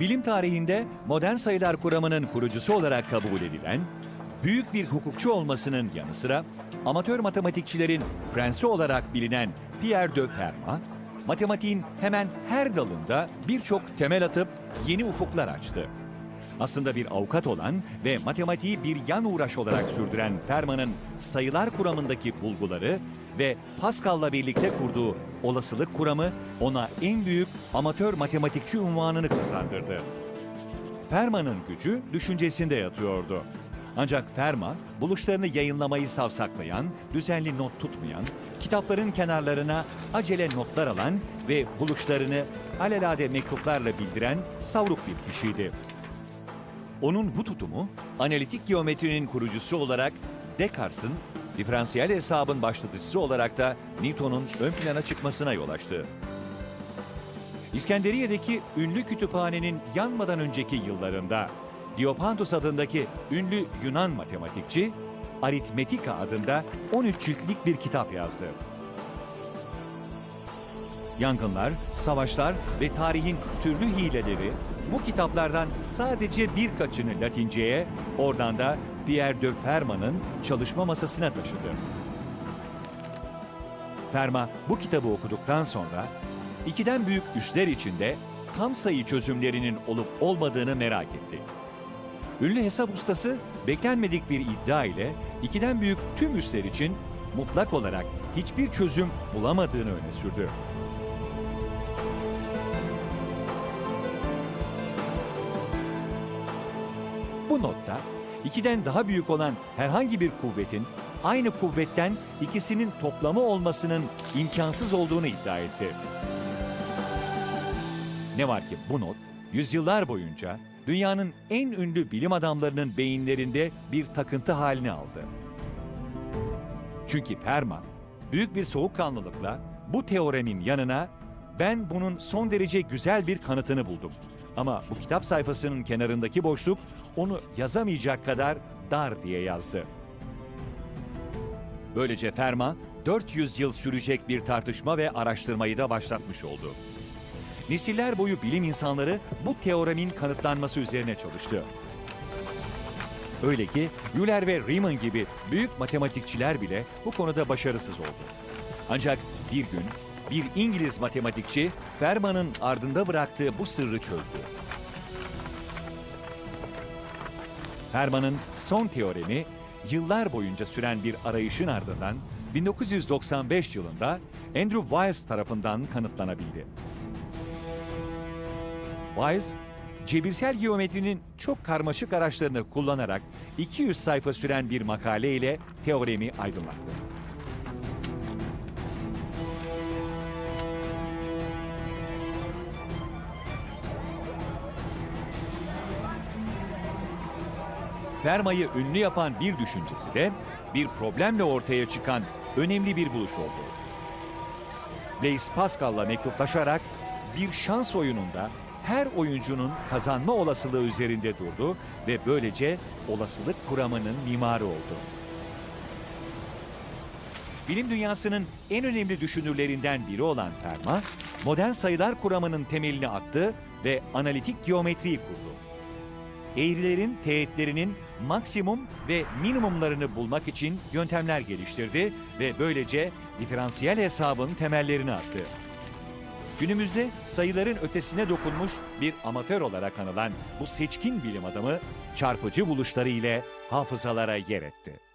Bilim tarihinde modern sayılar kuramının kurucusu olarak kabul edilen, büyük bir hukukçu olmasının yanı sıra amatör matematikçilerin prensi olarak bilinen Pierre de Fermat, matematiğin hemen her dalında birçok temel atıp yeni ufuklar açtı. Aslında bir avukat olan ve matematiği bir yan uğraş olarak sürdüren Fermat'ın sayılar kuramındaki bulguları ve Pascal'la birlikte kurduğu olasılık kuramı ona en büyük amatör matematikçi unvanını kazandırdı. Fermat'ın gücü düşüncesinde yatıyordu. Ancak Fermat, buluşlarını yayınlamayı savsaklayan, düzenli not tutmayan, kitapların kenarlarına acele notlar alan ve buluşlarını alelade mektuplarla bildiren savruk bir kişiydi. Onun bu tutumu, analitik geometrinin kurucusu olarak Descartes'in, diferansiyel hesabın başlatıcısı olarak da Newton'un ön plana çıkmasına yol açtı. İskenderiye'deki ünlü kütüphanenin yanmadan önceki yıllarında Diopantos adındaki ünlü Yunan matematikçi Aritmetika adında 13 ciltlik bir kitap yazdı. Yangınlar, savaşlar ve tarihin türlü hileleri bu kitaplardan sadece birkaçını Latinceye, oradan da Pierre de Fermat'ın çalışma masasına taşıdı. Fermat bu kitabı okuduktan sonra ikiden büyük üsler içinde tam sayı çözümlerinin olup olmadığını merak etti. Ünlü hesap ustası beklenmedik bir iddia ile ikiden büyük tüm üsler için mutlak olarak hiçbir çözüm bulamadığını öne sürdü. Bu notta ikiden daha büyük olan herhangi bir kuvvetin aynı kuvvetten ikisinin toplamı olmasının imkansız olduğunu iddia etti. Ne var ki bu not yüzyıllar boyunca dünyanın en ünlü bilim adamlarının beyinlerinde bir takıntı halini aldı. Çünkü Fermat büyük bir soğukkanlılıkla bu teoremin yanına ben bunun son derece güzel bir kanıtını buldum. Ama bu kitap sayfasının kenarındaki boşluk onu yazamayacak kadar dar diye yazdı. Böylece Fermat 400 yıl sürecek bir tartışma ve araştırmayı da başlatmış oldu. Nesiller boyu bilim insanları bu teoremin kanıtlanması üzerine çalıştı. Öyle ki Euler ve Riemann gibi büyük matematikçiler bile bu konuda başarısız oldu. Ancak bir gün bir İngiliz matematikçi Fermat'ın ardında bıraktığı bu sırrı çözdü. Fermat'ın son teoremi yıllar boyunca süren bir arayışın ardından 1995 yılında Andrew Wiles tarafından kanıtlanabildi. Wiles, cebirsel geometrinin çok karmaşık araçlarını kullanarak 200 sayfa süren bir makale ile teoremi aydınlattı. Fermat'ı ünlü yapan bir düşüncesi de bir problemle ortaya çıkan önemli bir buluş oldu. Blaise Pascal'la mektuplaşarak bir şans oyununda her oyuncunun kazanma olasılığı üzerinde durdu ve böylece olasılık kuramının mimarı oldu. Bilim dünyasının en önemli düşünürlerinden biri olan Fermat, modern sayılar kuramının temelini attı ve analitik geometriyi kurdu. Eğrilerin teğetlerinin maksimum ve minimumlarını bulmak için yöntemler geliştirdi ve böylece diferansiyel hesabın temellerini attı. Günümüzde sayıların ötesine dokunmuş bir amatör olarak anılan bu seçkin bilim adamı çarpıcı buluşları ile hafızalara yer etti.